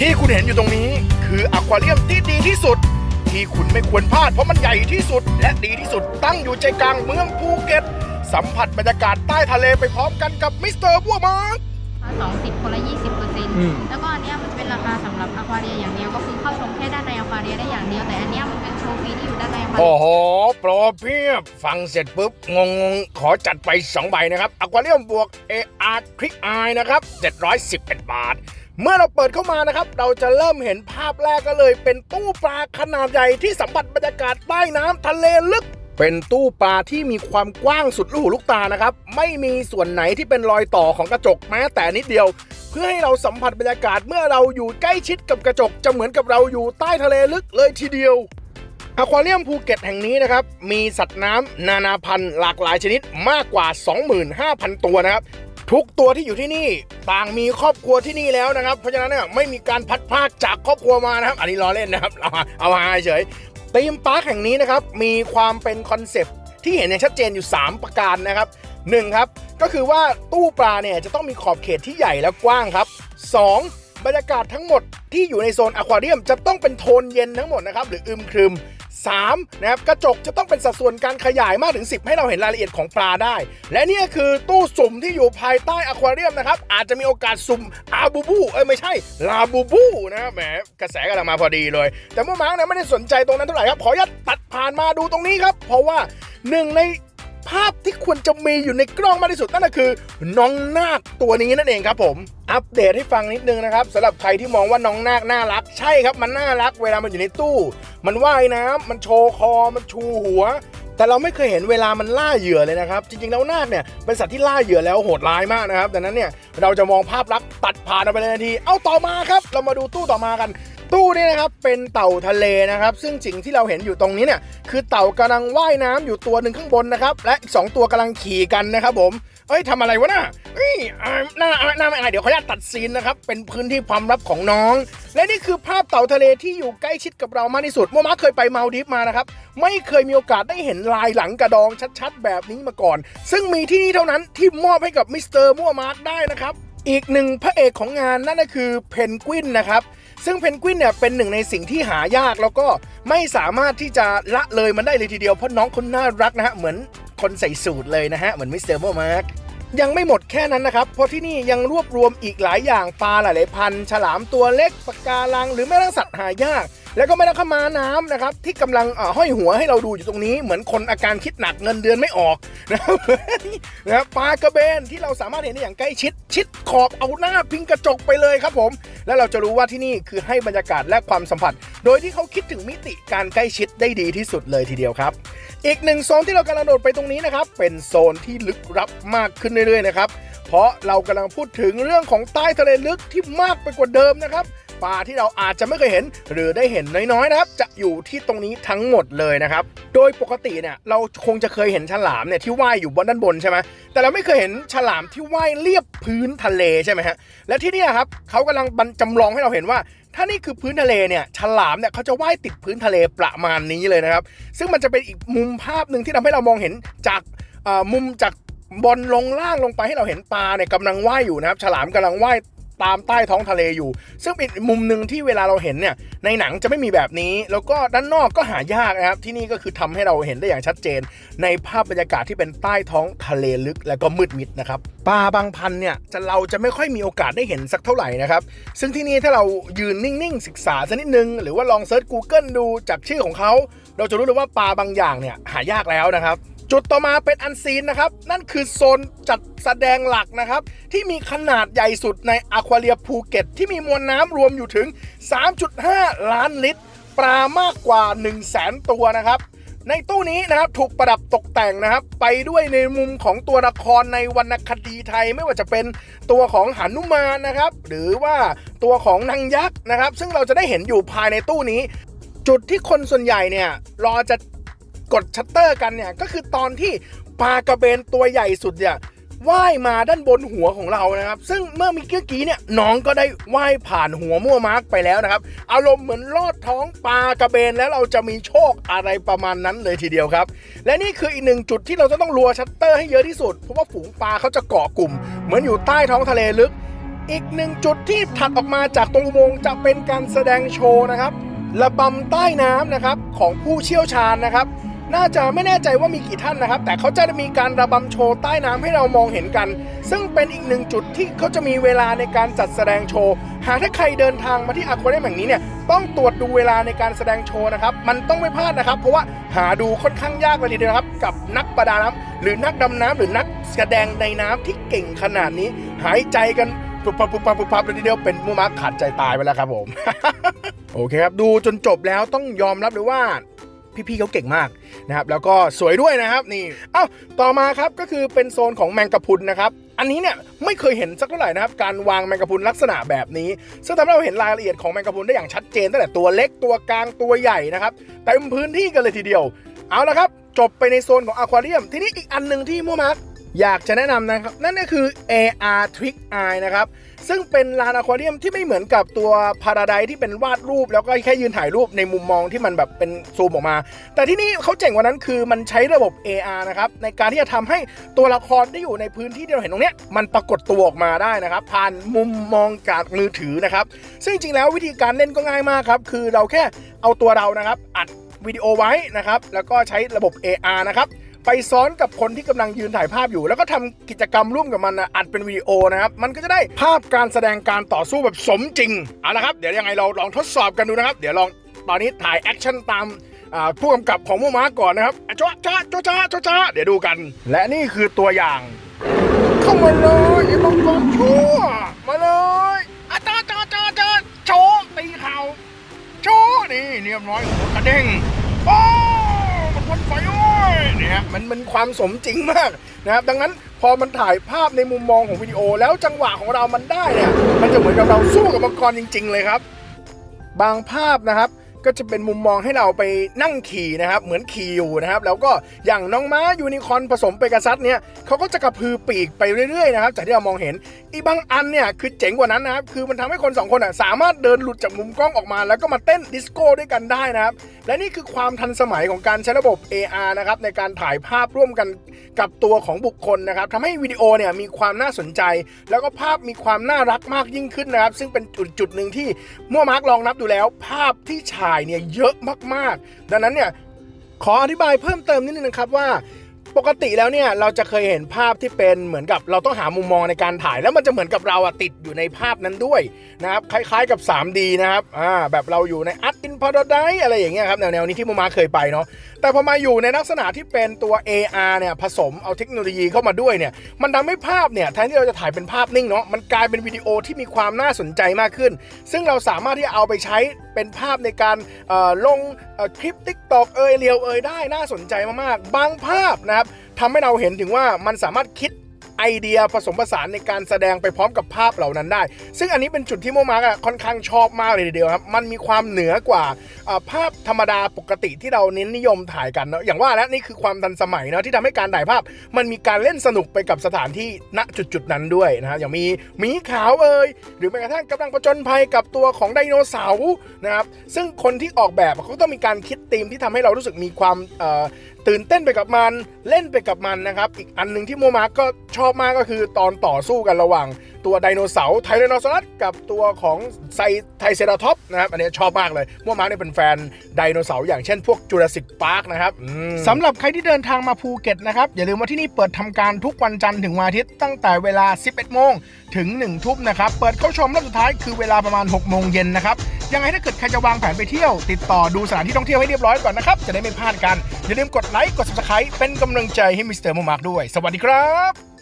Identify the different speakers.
Speaker 1: ที่คุณเห็นอยู่ตรงนี้คืออควาเรียมที่ดีที่สุด ที่คุณไม่ควรพลาดเพราะมันใหญ่ที่สุด และดีที่สุดตั้งอยู่ใจกลางเมืองภูเก็ต สัมผัสบรรยากาศใต้ทะเลไปพร้อมกันกับมิสเตอร์บัวมาร์
Speaker 2: สองสิบคนละยี่สิบเปอร์เซ็นต์
Speaker 1: อืม
Speaker 2: แล้วก็อันเนี้ยมันจะเป็นราคาสำหรับอควาเรียอย่างเดียวก็คือเข้าชมแค่ด้านในอควาเรียได้อย่างเดียวแต่อันเนี้ยมันเป็นโชว์ฟรีที่อยู่ด้านในอควาเรี
Speaker 1: โอ้
Speaker 2: ย
Speaker 1: โหโปรเพียบฟังเสร็จปุ๊บงงงๆขอจัดไป2ใบนะครับอควาเรียมบวก AR คลิกอายนะครับ711บาท เมื่อเราเปิดเข้ามานะครับ เราจะเริ่มเห็นภาพแรกก็เลย เป็นตู้ปลาขนาดใหญ่ที่สัมผัสบรรยากาศใต้น้ำทะเลลึก เป็นตู้ปลาที่มีความกว้างสุดลูกหูลูกตานะครับ ไม่มีส่วนไหนที่เป็นรอยต่อของกระจกแม้แต่นิดเดียว เพื่อให้เราสัมผัสบรรยากาศเมื่อเราอยู่ใกล้ชิดกับกระจกจะเหมือนกับเราอยู่ใต้ทะเลลึกเลยทีเดียวอควาเรียมภูเก็ตแห่งนี้นะครับ มีสัตว์น้ำนานาพันธุ์หลากหลายชนิดมากกว่า 25,000 ตัวนะครับ ทุกตัวที่อยู่ที่นี่ต่างมีครอบครัวที่นี่แล้วนะครับ เพราะฉะนั้นเนี่ยไม่มีการพัดพากจากครอบครัวมานะครับ อันนี้ล้อเล่นนะครับเอามาเอามาเฉยธีมปาร์คแห่งนี้นะครับมีความเป็นคอนเซปต์ที่เห็นอย่างชัดเจนอยู่ 3 ประการนะครับหนึ่งครับก็คือว่าตู้ปลาเนี่ยจะต้องมีขอบเขตที่ใหญ่และกว้างครับสองบรรยากาศทั้งหมดที่อยู่ในโซนอะควาเรียมจะต้องเป็นโทนเย็นทั้งหมดนะครับหรืออึมครึม 3นะครับกระจกจะต้องเป็นสัดส่วนการขยายมากถึง 10 ให้เราเห็นรายละเอียดของปลาได้ และนี่คือตู้สุ่มที่อยู่ภายใต้อควาเรียมนะครับอาจจะมีโอกาสสุ่มอาบูบูเอ้ยไม่ใช่ลาบูบูนะครับแหมกระแสกำลังมาพอดีเลย แต่เมื่อมาร์กเนี่ยไม่ได้สนใจตรงนั้นเท่าไหร่ครับขออนุญาตตัดผ่านมาดูตรงนี้ครับ เพราะว่าหนึ่งใน ภาพที่ควรจะมีอยู่ในกล้องมากที่สุดนั่นก็คือ น้องนาคตัวนี้นั่นเองครับผม อัปเดตให้ฟังนิดนึงนะครับสำหรับใครที่มองว่าน้องนาคน่ารัก ใช่ครับมันน่ารัก เวลามันอยู่ในตู้ มันว่ายน้ำมันโชว์คอมันชูหัว แต่เราไม่เคยเห็นเวลามันล่าเหยื่อเลยนะครับ จริงๆแล้วนาคเนี่ยเป็นสัตว์ที่ล่าเหยื่อแล้วโหดร้ายมากนะครับดังนั้นเนี่ยเราจะมองภาพลักษณ์ตัดผ่านไปเลยทันที เอาต่อมาครับ เรามาดูตู้ต่อมากัน ตู้นี่นะครับเป็นเต่าทะเลนะครับ ซึ่งสิ่งที่เราเห็นอยู่ตรงนี้เนี่ยคือเต่ากำลังว่ายน้ำอยู่ตัวหนึ่งข้างบนนะครับ และอีกสองตัวกำลังขี่กันนะครับผมเอ้ยทำอะไรวะน่ะเอ้ยอ่หน้าหน้าไม่อายเดี๋ยวขออนุญาตตัดซีนนะครับ เป็นพื้นที่ความลับของน้อง และนี่คือภาพเต่าทะเลที่อยู่ใกล้ชิดกับเรามากที่สุดโมมาเคยไปมาลดีฟมานะครับ ไม่เคยมีโอกาสได้เห็นลายหลังกระดองชัดๆ แบบนี้มาก่อน ซึ่งมีที่นี่เท่านั้นที่มอบให้กับมิสเตอร์มัวมาร์ได้นะครับ อีกหนึ่งพระเอกของงานนั่นก็คือเพนกวินนะครับ ซึ่งเพนกวินเนี่ยเป็นหนึ่งในสิ่งที่หายากแล้วก็ไม่สามารถที่จะละเลยมันได้เลยทีเดียวเพราะน้องคนน่ารักนะฮะเหมือนคนใส่สูตรเลยนะฮะเหมือนมิสเตอร์โมมาร์กยังไม่หมดแค่นั้นนะครับ เพราะที่นี่ยังรวบรวมอีกหลายอย่างปลาหลายๆพัน ฉลามตัวเล็กปะการัง หรือแม้กระทั่งสัตว์หายาก แล้วก็แม่น้ำขม้าน้ำนะครับ ที่กำลังห้อยหัวให้เราดูอยู่ตรงนี้ เหมือนคนอาการคิดหนักเงินเดือนไม่ออกนะครับนะครับปลากระเบนที่เราสามารถเห็นได้อย่างใกล้ชิด ชิดขอบเอาหน้าพิงกระจกไปเลยครับผม แล้วเราจะรู้ว่าที่นี่คือให้บรรยากาศและความสัมผัส โดยที่เขาคิดถึงมิติการใกล้ชิดได้ดีที่สุดเลยทีเดียวครับ อีกหนึ่งโซนที่เรากำลังโดดไปตรงนี้นะครับ เป็นโซนที่ลึกลับมากขึ้นเรื่อยๆนะครับ เพราะเรากำลังพูดถึงเรื่องของใต้ทะเลลึกที่มากไปกว่าเดิมนะครับ ปลาที่เราอาจจะไม่เคยเห็น หรือได้เห็นน้อยๆนะครับ จะอยู่ที่ตรงนี้ทั้งหมดเลยนะครับ โดยปกติเนี่ยเราคงจะเคยเห็นฉลามเนี่ยที่ว่ายอยู่บนด้านบนใช่ไหมแต่เราไม่เคยเห็นฉลามที่ว่ายเรียบพื้นทะเลใช่ไหมฮะและที่นี่ครับเขากำลังบรรจำลองให้เราเห็นว่าถ้านี่คือพื้นทะเลเนี่ยฉลามเนี่ยเขาจะว่ายติดพื้นทะเลประมาณนี้เลยนะครับ ซึ่งมันจะเป็นอีกมุมภาพหนึ่งที่ทำให้เรามองเห็นจากมุมจากบนลงล่างลงไปให้เราเห็นปลาเนี่ยกำลังว่ายอยู่นะครับ ฉลามกำลังว่าย ตามใต้ท้องทะเลอยู่ ซึ่งเป็นมุมหนึ่งที่เวลาเราเห็นเนี่ยในหนังจะไม่มีแบบนี้ แล้วก็ด้านนอกก็หายากนะครับ ที่นี่ก็คือทำให้เราเห็นได้อย่างชัดเจน ในภาพบรรยากาศที่เป็นใต้ท้องทะเลลึกและก็มืดมิดนะครับปลาบางพันเนี่ยจะเราจะไม่ค่อยมีโอกาสได้เห็นสักเท่าไหร่นะครับ ซึ่งที่นี่ถ้าเรายืนนิ่งๆศึกษาสักนิดนึง หรือว่าลองเซิร์ช Google ดูจากชื่อของเขาเราจะรู้เลยว่าปลาบางอย่างเนี่ยหายากแล้วนะครับ จุดต่อมาเป็นอันซีนนะครับ นั่นคือโซนจัดแสดงหลักนะครับ ที่มีขนาดใหญ่สุดในอะควาเรียภูเก็ต ที่มีมวลน้ำรวมอยู่ถึง 3.5 ล้านลิตร ปลามากกว่า 1 0 0 0 0แสนตัวนะครับ ในตู้นี้นะครับถูกประดับตกแต่งนะครับ ไปด้วยในมุมของตัวละครในวรรณคดีไทยไม่ว่าจะเป็นตัวของหนุมานนะครับ หรือว่าตัวของนางยักษ์นะครับ ซึ่งเราจะได้เห็นอยู่ภายในตู้นี้จุดที่คนส่วนใหญ่เนี่ยรอจะ กดชัตเตอร์กันเนี่ยก็คือตอนที่ปลากระเบนตัวใหญ่สุดเนี่ยว่ายมาด้านบนหัวของเรานะครับ ซึ่งเมื่อมีเมื่อกี้เนี่ยน้องก็ได้ว่ายผ่านหัวมั่วมาร์กไปแล้วนะครับ อารมณ์เหมือนลอดท้องปลากระเบนแล้วเราจะมีโชคอะไรประมาณนั้นเลยทีเดียวครับ และนี่คืออีกหนึ่งจุดที่เราจะต้องรัวชัตเตอร์ให้เยอะที่สุด เพราะว่าฝูงปลาเขาจะเกาะกลุ่ม เหมือนอยู่ใต้ท้องทะเลลึก อีกหนึ่งจุดที่ถัดออกมาจากตรงอุโมงค์จะเป็นการแสดงโชว์นะครับระบำใต้น้ำนะครับของผู้เชี่ยวชาญนะครับ น่าจะไม่แน่ใจว่ามีกี่ท่านนะครับ แต่เขาจะมีการระบำโชว์ใต้น้ำให้เรามองเห็นกัน ซึ่งเป็นอีกหนึ่งจุดที่เขาจะมีเวลาในการจัดแสดงโชว์ หากถ้าใครเดินทางมาที่อควาเรียมแห่งนี้เนี่ยต้องตรวจดูเวลาในการแสดงโชว์นะครับ มันต้องไม่พลาดนะครับ เพราะว่าหาดูค่อนข้างยากเลยทีเดียวนะครับ กับนักประดาน้ำหรือนักดำน้ำหรือนักแสดงในน้ำที่เก่งขนาดนี้ หายใจกันปุบปับปุบปับปุบปับเลยทีเดียวเป็นมูมาขาดใจตายไปแล้วครับผม โอเคครับ ดูจนจบแล้วต้องยอมรับเลยว่า พี่ๆเขาเก่งมากนะครับแล้วก็สวยด้วยนะครับนี่เอ้าต่อมาครับก็คือเป็นโซนของแมงกะพรุนนะครับอันนี้เนี่ยไม่เคยเห็นสักเท่าไหร่นะครับการวางแมงกะพรุนลักษณะแบบนี้ซึ่งทำให้เราเห็นรายละเอียดของแมงกะพรุนได้อย่างชัดเจนตั้งแต่ตัวเล็กตัวกลางตัวใหญ่นะครับเต็มพื้นที่กันเลยทีเดียว เอาละครับจบไปในโซนของอควาเรียมทีนี้อีกอันหนึ่งที่มั่วมาร์ค อยากจะแนะนำนะครับ นั่นก็คือ AR Trick Eye นะครับ ซึ่งเป็นลานอควาเรียมที่ไม่เหมือนกับตัวพาราไดที่เป็นวาดรูป แล้วก็แค่ยืนถ่ายรูปในมุมมองที่มันแบบเป็นซูมออกมา แต่ที่นี่เขาเจ๋งกว่านั้นคือมันใช้ระบบ AR นะครับ ในการที่จะทำให้ตัวละครที่อยู่ในพื้นที่ที่เราเห็นตรงนี้มันปรากฏตัวออกมาได้นะครับ ผ่านมุมมองจากมือถือนะครับ ซึ่งจริงๆแล้ววิธีการเล่นก็ง่ายมากครับ คือเราแค่เอาตัวเรานะครับ อัดวิดีโอไว้นะครับ แล้วก็ใช้ระบบ AR นะครับ ไปซ้อนกับคนที่กำลังยืนถ่ายภาพอยู่ แล้วก็ทำกิจกรรมร่วมกับมันนะอัดเป็นวิดีโอนะครับ มันก็จะได้ภาพการแสดงการต่อสู้แบบสมจริงเอาละครับ เดี๋ยวยังไงเราลองทดสอบกันดูนะครับ เดี๋ยวลองตอนนี้ถ่ายแอคชั่นตามผู้กำกับของมูมาก่อนนะครับอะจ้าจ้าจ้าจ้าจ้าจ้าเดี๋ยวดูกัน และนี่คือตัวอย่าง เข้ามาเลยไอ้มังกรชั่วมาเลยอาจ้าจ้าจ้าจ้าโชตีเข่าโชว์นี่เรียบร้อยกระเด้งโอ้มันพ่นไฟโอ้ย เนี่ยมันมันความสมจริงมากนะครับดังนั้นพอมันถ่ายภาพในมุมมองของวิดีโอ แล้วจังหวะของเรามันได้เนี่ยมันจะเหมือนกับเราสู้กับมังกรจริง ๆ เลยครับ บางภาพนะครับ ก็จะเป็นมุมมองให้เราไปนั่งขี่นะครับ เหมือนขี่อยู่นะครับ แล้วก็อย่างน้องม้ายูนิคอนผสมเปกัสซัสเนี่ยเขาก็จะกระพือปีกไปเรื่อยๆนะครับจากที่เรามองเห็น อีบางอันเนี่ยคือเจ๋งกว่านั้นนะครับ คือมันทำให้คนสองคนอะสามารถเดินหลุดจากมุมกล้องออกมา แล้วก็มาเต้นดิสโก้ด้วยกันได้นะครับ และนี่คือความทันสมัยของการใช้ระบบ AR นะครับในการถ่ายภาพร่วมกันกับตัวของบุคคลนะครับทำให้วิดีโอเนี่ยมีความน่าสนใจ แล้วก็ภาพมีความน่ารักมากยิ่งขึ้นนะครับ ซึ่งเป็นจุดจุดหนึ่งที่มั่วมาร์กลองนับดูแล้ว ภาพที่ฉายเนี่ยเยอะมากๆ ดังนั้นเนี่ยขออธิบายเพิ่มเติมนิดนึงนะครับว่า ปกติแล้วเนี่ยเราจะเคยเห็นภาพที่เป็นเหมือนกับเราต้องหามุมมองในการถ่าย แล้วมันจะเหมือนกับเราอะติดอยู่ในภาพนั้นด้วยนะครับคล้ายๆกับ 3D นะครับอ่าแบบเราอยู่ใน Art in Paradise อะไรอย่างเงี้ยครับแนวๆนี้ที่มูมาเคยไปเนาะแต่พอมาอยู่ในลักษณะที่เป็นตัว AR เนี่ยผสมเอาเทคโนโลยีเข้ามาด้วยเนี่ยมันทำให้ภาพเนี่ยแทนที่เราจะถ่ายเป็นภาพนิ่งเนาะมันกลายเป็นวิดีโอที่มีความน่าสนใจมากขึ้น ซึ่งเราสามารถที่จะเอาไปใช้เป็นภาพในการเอ่อลงเอ่อคลิป TikTok เอยเรียวเอยได้น่าสนใจมากๆ บางภาพนะครับทำให้เราเห็นถึงว่ามันสามารถคิดไอเดียผสมผสานในการแสดงไปพร้อมกับภาพเหล่านั้นได้ ซึ่งอันนี้เป็นจุดที่โมมาร์กอะค่อนข้างชอบมากเลยทีเดียวครับ มันมีความเหนือกว่าภาพธรรมดาปกติที่เราเน้นนิยมถ่ายกันเนาะ อย่างว่าแล้วนี่คือความทันสมัยเนาะที่ทำให้การถ่ายภาพ มันมีการเล่นสนุกไปกับสถานที่ณจุดจุดนั้นด้วยนะฮะอย่างมีหมีขาวเอ่ยหรือแม้กระทั่งกำลังผจญภัยกับตัวของไดโนเสาร์นะครับ ซึ่งคนที่ออกแบบเขาต้องมีการคิดธีมที่ทำให้เรารู้สึกมีความ ตื่นเต้นไปกับมันเล่นไปกับมันนะครับ อีกอันหนึ่งที่โมมาร์กก็ชอบมากก็คือตอนต่อสู้กันระหว่างตัวไดโนเสาร์ไทแรนอซอรัสกับตัวของไซไทเซราท็อปนะครับ อันนี้ชอบมากเลยโมมาร์กเนี่ยเป็นแฟนไดโนเสาร์อย่างเช่นพวกจูราสสิกพาร์คนะครับสำหรับใครที่เดินทางมาภูเก็ตนะครับ อย่าลืมว่าที่นี่เปิดทำการทุกวันจันทร์ถึงวันอาทิตย์ตั้งแต่เวลา 11โมงถึง1ทุ่มนะครับเปิดเข้าชมรอบสุดท้ายคือเวลาประมาณ6โมงเย็นนะครับ ยังไงถ้าเกิดใครจะวางแผนไปเที่ยว ติดต่อดูสถานที่ท่องเที่ยวให้เรียบร้อยก่อนนะครับ จะได้ไม่พลาดกัน อย่าลืมกดไลค์กด subscribe เป็นกำลังใจให้มิสเตอร์โมมาร์กด้วย สวัสดีครับ